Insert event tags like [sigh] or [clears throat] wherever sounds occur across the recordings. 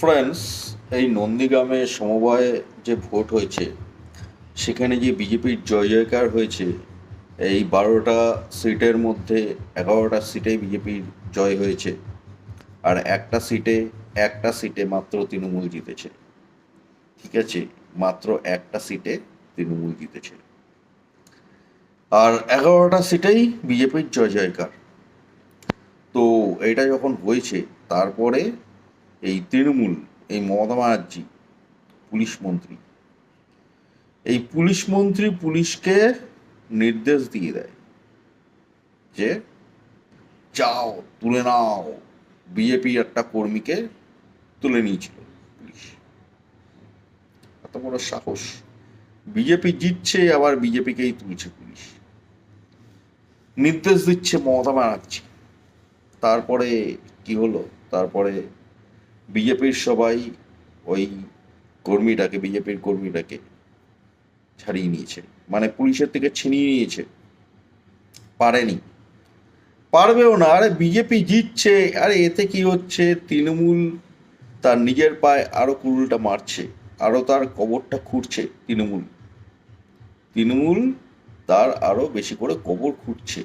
Friends এই নন্দীগ্রামে সমবায়ে যে ভোট হয়েছে, সেখানে যে বিজেপির জয় জয়কার হয়েছে, এই বারোটা সিটের মধ্যে এগারোটা সিটে বিজেপির জয় হয়েছে, আর একটা সিটে একটা সিটে মাত্র তৃণমূল জিতেছে। ঠিক আছে, মাত্র একটা সিটে তৃণমূল জিতেছে। আর এগারোটা সিটেই বিজেপির জয় জয়কার তো এটা যখন হয়েছে, তারপরে এই তৃণমূল, এই মমতা ব্যানার্জি, পুলিশ মন্ত্রী। এই পুলিশ মন্ত্রী পুলিশকে নির্দেশ দিয়ে দেয় যে, যাও, তুলে নাও। বিজেপি একটা কর্মীকে তুলে নিয়েছিল পুলিশ। এত বড় সাহস। বিজেপি জিতছে, আবার বিজেপিকেই তুলছে পুলিশ। নির্দেশ দিচ্ছে মমতা ব্যানার্জি। তারপরে কি হলো? তারপরে বিজেপির সবাই ওই কর্মীটাকে, বিজেপির কর্মীটাকে ছাড়িয়ে নিয়েছে। মানে পুলিশের থেকে ছিনিয়ে নিয়েছে। পারেনি। পারবেও না। আরে বিজেপি জিতছে। আরে এতে কি হচ্ছে? তৃণমূল তার নিজের পায়ে আরও কুড়ুলটা মারছে। আরও তার কবরটা খুঁড়ছে তৃণমূল। তৃণমূল তার আরও বেশি করে কবর খুঁড়ছে।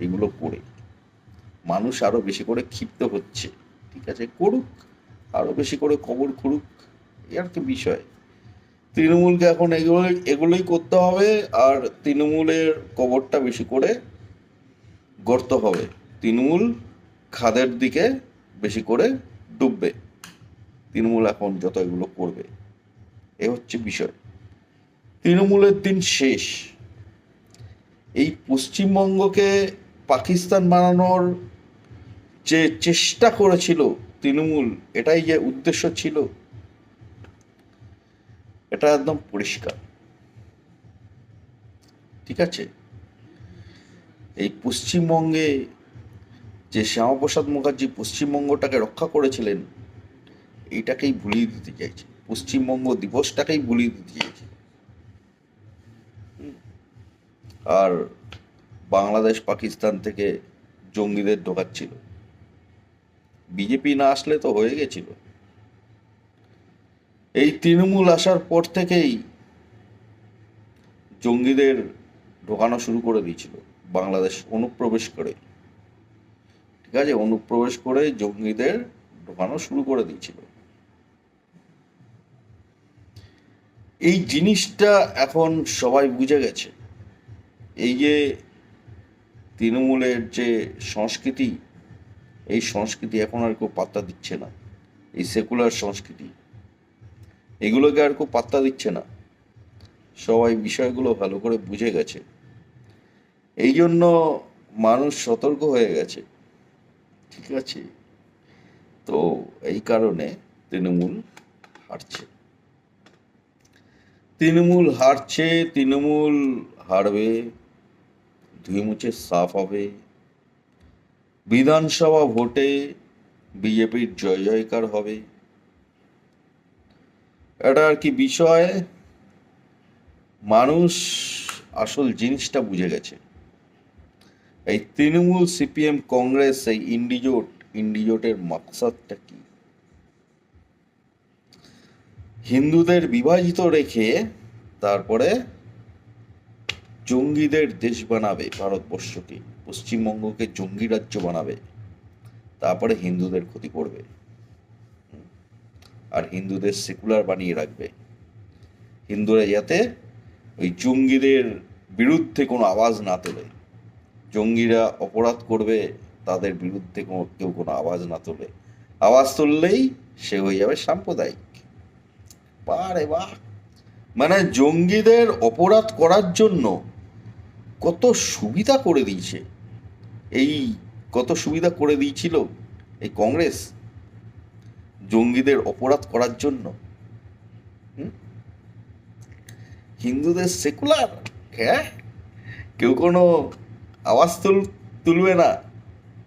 এগুলো করে মানুষ আরও বেশি করে ক্ষিপ্ত হচ্ছে। ঠিক আছে, করুক, আরও বেশি করে কবর খুঁড়ুক এই আর কি বিষয়। তৃণমূলকে এখন এগুলো, এগুলোই করতে হবে, আর তৃণমূলের কবরটা বেশি করে গর্ত হবে। তৃণমূল খাদের দিকে বেশি করে ডুববে। তৃণমূল এখন যত এগুলো করবে, এ হচ্ছে বিষয়। তৃণমূলের দিন শেষ। এই পশ্চিমবঙ্গকে পাকিস্তান বানানোর যে চেষ্টা করেছিল তৃণমূল, এটাই যে উদ্দেশ্য ছিল, এটা একদম পরিষ্কার। ঠিক আছে? এই পশ্চিমবঙ্গে যে শ্যামাপ্রসাদ মুখার্জি পশ্চিমবঙ্গটাকে রক্ষা করেছিলেন, এইটাকেই ভুলিয়ে দিতে চাইছে। পশ্চিমবঙ্গ দিবসটাকেই ভুলিয়ে দিতে চাইছে। আর বাংলাদেশ পাকিস্তান থেকে জঙ্গিদের ঢোকাচ্ছিল। বিজেপি না আসলে তো হয়ে গেছিল। এই তৃণমূল আসার পর থেকেই জঙ্গিদের ঢোকানো শুরু করে দিয়েছিল, বাংলাদেশ অনুপ্রবেশ করে। ঠিক আছে, অনুপ্রবেশ করে জঙ্গিদের ঢোকানো শুরু করে দিয়েছিল। এই জিনিসটা এখন সবাই বুঝে গেছে। এই যে তৃণমূলের যে সংস্কৃতি এই সংস্কৃতি এখন আর কেউ পাত্তা দিচ্ছে না। এই সেকুলার সংস্কৃতি। এগুলোকে আর কেউ পাত্তা দিচ্ছে না। সবাই বিষয়গুলো ভালো করে বুঝে গেছে। এই জন্য মানুষ সতর্ক হয়ে গেছে। ঠিক আছে? তো এই কারণে তৃণমূল হারছে। তৃণমূল হারছে, তৃণমূল হারবে ধুয়ে মুছে সাফ হবে। বিধানসভা ভোটে বিজেপির জয় জয়কার হবে। এটা আর কি বিষয়? মানুষ আসল জিনিসটা বুঝে গেছে। এই তৃণমূল সিপিএম কংগ্রেস, এই ইন্ডিজোট, ইন্ডিজোটের মাকসাদটা কি? হিন্দুদের বিভাজিত রেখে তারপরে জঙ্গিদের দেশ বানাবে ভারতবর্ষকে। পশ্চিমবঙ্গকে জঙ্গি রাজ্য বানাবে, তারপরে হিন্দুদের ক্ষতি করবে। আর হিন্দুদের সেকুলার বানিয়ে রাখবে। হিন্দুরা যাতে ওই জঙ্গিদের বিরুদ্ধে কোনো আওয়াজ না তোলে। জঙ্গিরা অপরাধ করবে, তাদের বিরুদ্ধে কোনো, কেউ কোনো আওয়াজ না তোলে। আওয়াজ তুললেই সে হয়ে যাবে সাম্প্রদায়িক। বারে বাহ! মানে জঙ্গিদের অপরাধ করার জন্য কত সুবিধা করে দিয়েছে। এই কত সুবিধা করে দিয়েছিল এই কংগ্রেস জঙ্গিদের অপরাধ করার জন্য? হিন্দুদের সেকুলার? হ্যাঁ কেউ কোনো আওয়াজ তুল, তুলবে না।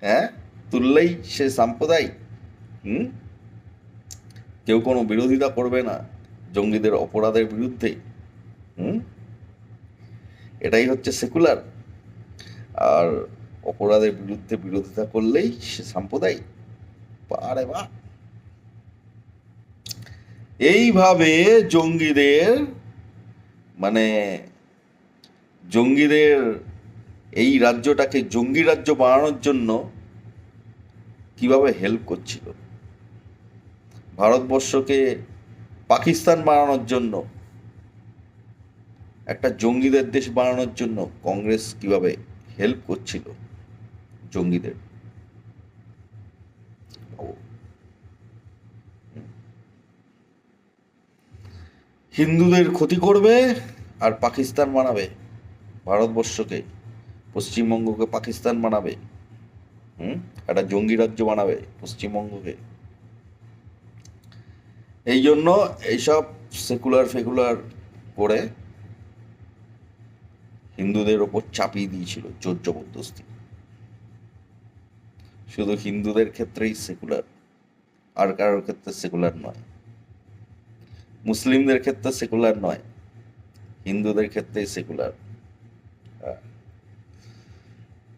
হ্যাঁ? তুললেই সে সাম্প্রদায়িক। হুম? কেউ কোনো বিরোধিতা করবে না জঙ্গিদের অপরাধের বিরুদ্ধে। হুম? এটাই হচ্ছে সেকুলার। আর অপরাধের বিরুদ্ধে বিরোধিতা করলেই সে সাম্প্রদায়িক। আরে বাহ এইভাবে জঙ্গিদের মানে জঙ্গিদের এই রাজ্যটাকে জঙ্গি রাজ্য বানানোর জন্য কীভাবে হেল্প করছিল? ভারতবর্ষকে পাকিস্তান বানানোর জন্য, একটা জঙ্গিদের দেশ বানানোর জন্য কংগ্রেস কীভাবে হেল্প করছিল? জঙ্গিদের। হিন্দুদের ক্ষতি করবে আর পাকিস্তান বানাবে ভারতবর্ষকে, পশ্চিমবঙ্গকে পাকিস্তান বানাবে হুম? একটা জঙ্গি রাজ্য বানাবে পশ্চিমবঙ্গকে। এই জন্য এইসব সেকুলার ফেকুলার করে হিন্দুদের ওপর চাপিয়ে দিয়েছিল জোর জবরদস্তি। শুধু হিন্দুদের ক্ষেত্রেই সেকুলার আর কারোর ক্ষেত্রে সেকুলার নয়। মুসলিমদের ক্ষেত্রে সেকুলার নয়, হিন্দুদের ক্ষেত্রেই সেকুলার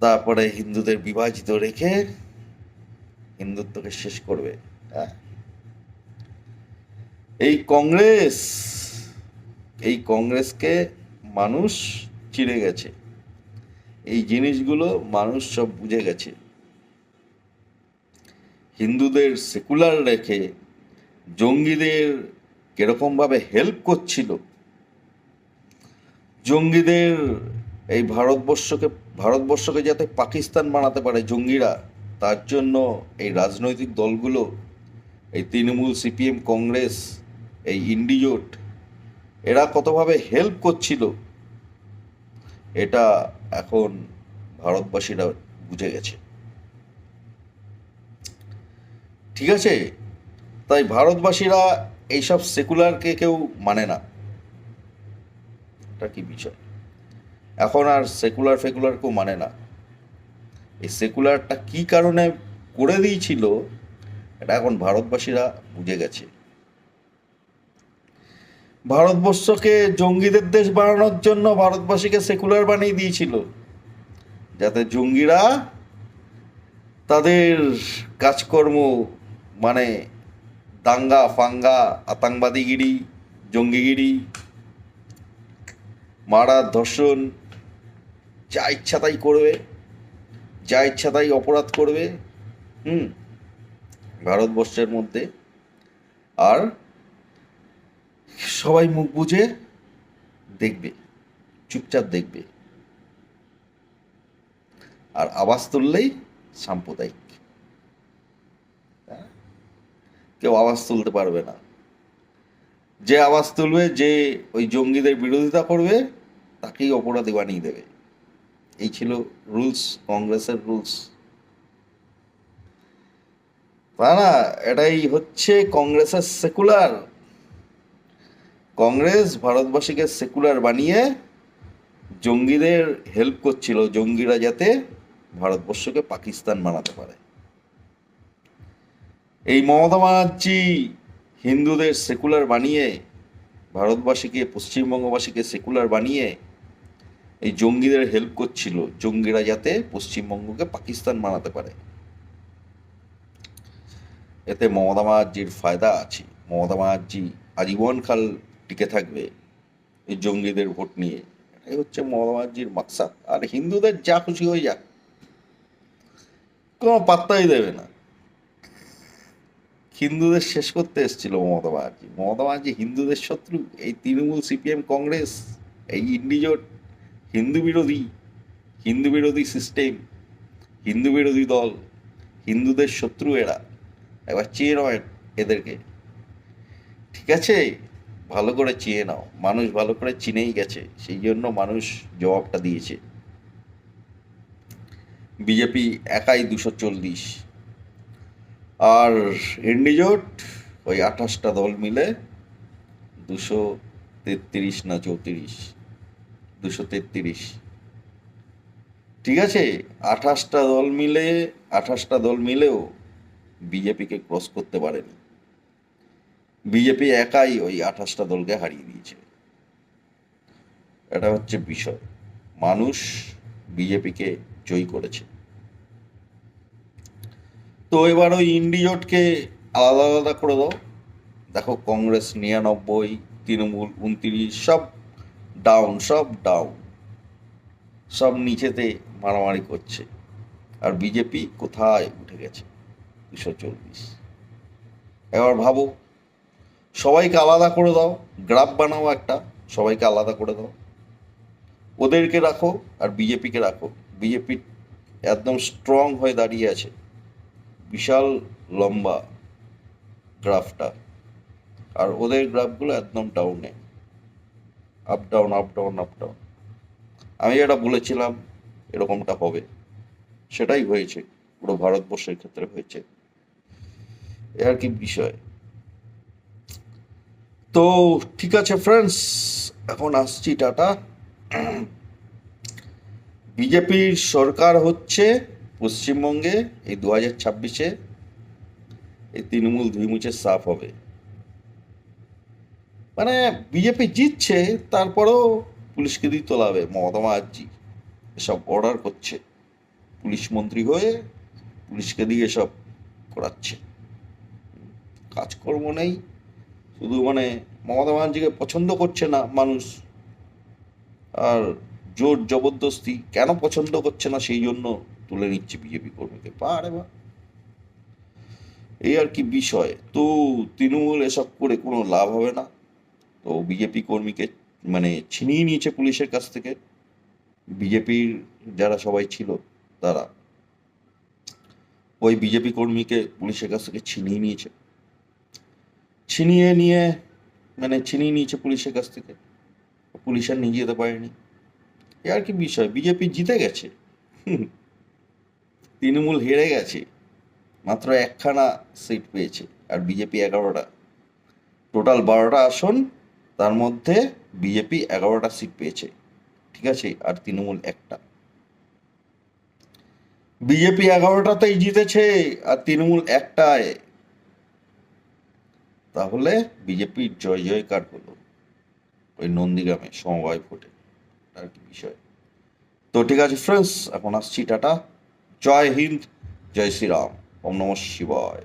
তারপরে হিন্দুদের বিভাজিত রেখে হিন্দুত্বকে শেষ করবে। হ্যাঁ। এই কংগ্রেস, এই কংগ্রেসকে মানুষ চিড়ে গেছে। এই জিনিসগুলো মানুষ সব বুঝে গেছে। হিন্দুদের সেকুলার রেখে জঙ্গিদের কীরকমভাবে হেল্প করছিল, জঙ্গিদের এই ভারতবর্ষকে ভারতবর্ষকে যাতে পাকিস্তান বানাতে পারে জঙ্গিরা, তার জন্য এই রাজনৈতিক দলগুলো, এই তৃণমূল, সিপিএম, কংগ্রেস, এই ইন্ডিজোট, এরা কতভাবে হেল্প করছিল, এটা এখন ভারতবাসীরা বুঝে গেছে। ঠিক আছে? তাই ভারতবাসীরা এইসব সেকুলারকে কেউ মানে না। এটা কি বিষয়? এখন আর সেকুলার ফেকুলার কেউ মানে না। এই সেকুলারটা কি কারণে করে দিয়েছিল, এটা এখন ভারতবাসীরা বুঝে গেছে। ভারতবর্ষকে জঙ্গিদের দেশ বানানোর জন্য ভারতবাসীকে সেকুলার বানিয়ে দিয়েছিল, যাতে জঙ্গিরা তাদের কাজকর্ম মানে দাঙ্গা, ফাঙ্গা, আতঙ্কবাদীগিরি, জঙ্গিগিরি, মারা, ধর্ষণ, যা ইচ্ছা তাই করবে, যা ইচ্ছা তাই অপরাধ করবে, হুম, ভারতবর্ষের মধ্যে। আর সবাই মুখ বুঝে দেখবে, চুপচাপ দেখবে। আর আওয়াজ তুললেই সাম্প্রদায়িক হ্যাঁ? কেউ আওয়াজ তুলতে পারবে না। যে আওয়াজ তুলবে, যে ওই জঙ্গিদের বিরোধিতা করবে, তাকেই অপরাধী বানিয়ে দেবে। এই ছিল রুলস, কংগ্রেসের রুলস। তা না, এটাই হচ্ছে কংগ্রেসের সেকুলার। কংগ্রেস ভারতবাসীকে সেকুলার বানিয়ে জঙ্গিদের হেল্প করছিল, জঙ্গিরা যাতে ভারতবর্ষকে পাকিস্তান বানাতে পারে। এই মমতা ব্যানার্জি হিন্দুদের সেকুলার বানিয়ে, ভারতবাসীকে, পশ্চিমবঙ্গবাসীকে সেকুলার বানিয়ে এই জঙ্গিদের হেল্প করছিল, জঙ্গিরা যাতে পশ্চিমবঙ্গকে পাকিস্তান বানাতে পারে। এতে মমতা ব্যানার্জির ফায়দা আছে। মমতা ব্যানার্জি আজীবন কাল টিকে থাকবে এই জঙ্গিদের ভোট নিয়ে। এটাই হচ্ছে মমতা ব্যানার্জির মাকসাদ। আর হিন্দুদের যা খুশি হয়ে যাক, কোনো পাত্তাই দেবে না। হিন্দুদের শেষ করতে এসেছিল মমতা ব্যানার্জি। মমতা ব্যানার্জি হিন্দুদের শত্রু, এই তৃণমূল সিপিএম কংগ্রেস, এই ইন্ডিজোট, হিন্দু বিরোধী হিন্দু বিরোধী সিস্টেম, হিন্দু বিরোধী দল, হিন্দুদের শত্রু এরা। একবার চেয়ে এ- এদেরকে। ঠিক আছে? ভালো করে চেয়ে নাও। মানুষ ভালো করে চিনেই গেছে। সেই জন্য মানুষ জবাবটা দিয়েছে। বিজেপি একাই দুশো চল্লিশ। আর ইন্ডিজোট ওই আঠাশটা দল মিলে দুশো তেত্রিশ না চৌত্রিশ, দুশো তেত্রিশ। ঠিক আছে, আঠাশটা দল মিলে, আঠাশটা দল মিলেও বিজেপিকে ক্রস করতে পারেনি। বিজেপি একাই ওই আঠাশটা দলকে হারিয়ে দিয়েছে। এটা হচ্ছে বিষয়। মানুষ বিজেপিকে জয়ী করেছে। তো এবার ওই ইন্ডিজোটকে আলাদা আলাদা করে দাও। দেখো কংগ্রেস নিরানব্বই, তৃণমূল উনত্রিশ, সব ডাউন সব ডাউন সব নিচেতে মারামারি করছে। আর বিজেপি কোথায় উঠে গেছে? দুশো চল্লিশ এবার ভাবো, সবাইকে আলাদা করে দাও, গ্রাফ বানাও একটা, সবাইকে আলাদা করে দাও। ওদেরকে রাখো আর বিজেপিকে রাখো। বিজেপি একদম স্ট্রং হয়ে দাঁড়িয়ে আছে। বিশাল লম্বা গ্রাফটা। আর ওদের গ্রাফগুলো একদম ডাউনে up down up down up down আমি যেটা বলেছিলাম, এরকমটা হবে। সেটাই হয়েছে। পুরো ভারতবর্ষের ক্ষেত্রে হয়েছে। এ আর কি বিষয়। তো ঠিক আছে ফ্রেন্ডস এখন আসছি টাটা। [clears throat] বিজেপির সরকার হচ্ছে পশ্চিমবঙ্গে এই দু হাজার ছাব্বিশে এই তৃণমূল ধুইমুছে সাফ হবে। মানে বিজেপি জিতছে, তারপরেও পুলিশকে দিয়ে তোলাবে। মমতা ব্যানার্জি এসব অর্ডার করছে। পুলিশ মন্ত্রী হয়ে পুলিশকে দিয়ে এসব করাচ্ছে। কাজকর্ম নেই। শুধু মানে মমতা ব্যানার্জিকে পছন্দ করছে না মানুষ। আর জোর জবরদস্তি কেন পছন্দ করছে না সেই জন্য তুলে নিচ্ছে বিজেপি কর্মীকে পারে বা। এই আর কি বিষয়। তো তৃণমূল এসব করে কোনো লাভ হবে না। তো বিজেপি কর্মীকে মানে ছিনিয়ে নিয়েছে পুলিশের কাছ থেকে। বিজেপির যারা সবাই ছিল, তারা। ওই বিজেপি কর্মীকে পুলিশের কাছ থেকে ছিনিয়ে নিয়েছে। ছিনিয়ে নিয়ে মানে ছিনিয়ে নিয়েছে পুলিশের কাছ থেকে। পুলিশ আর নিয়ে যেতে পারেনি। এ আর কি বিষয়, বিজেপি জিতে গেছে। তৃণমূল হেরে গেছে, মাত্র একখানা সিট পেয়েছে, আর বিজেপি এগারোটা। টোটাল বারোটা আসন, তার মধ্যে বিজেপি এগারোটা সিট পেয়েছে, ঠিক আছে? আর তৃণমূল একটা। বিজেপি এগারোটাতেই জিতেছে, আর তৃণমূল একটায়। তাহলে বিজেপির জয় জয়কার হলো, ওই নন্দীগ্রামে সমবায় ভোটে। আর কি বিষয়। তো ঠিক আছে ফ্রেন্ডস এখন আসছি টাটা। জয় হিন্দ জয় শ্রীরাম ওম নম শিবায়।